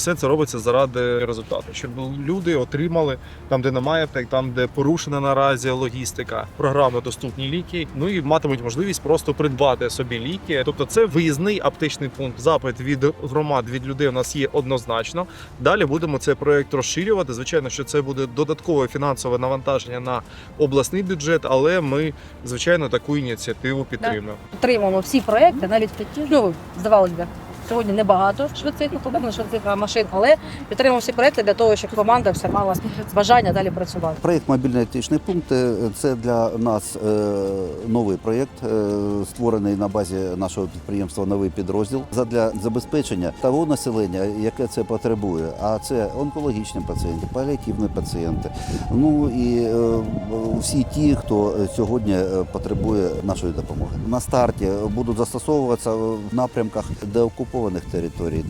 все це робиться заради результату, щоб люди отримали там, де немає там, де порушена наразі логістика, програми доступні ліки. Ну і матимуть можливість просто придбати собі ліки. Тобто, це виїзний аптечний пункт. Запит від громад від людей у нас є однозначно. Далі будемо цей проект розширювати. Звичайно, що це буде додаткове фінансове навантаження на обласний бюджет, але ми звичайно таку ініціативу підтримуємо. Підтримуємо всі проекти, навіть ну, здавалось би. Сьогодні небагато швидких подобно швидких машин, але підтримуємо всі проекти для того, щоб команда все мала бажання далі працювати. Проєкт мобільний аптечний пункт це для нас е, новий проєкт, е, створений на базі нашого підприємства новий підрозділ задля забезпечення того населення, яке це потребує. А це онкологічні пацієнти, паліативні пацієнти. Ну і е, всі ті, хто сьогодні потребує нашої допомоги. На старті будуть застосовуватися в напрямках деокупованих територій.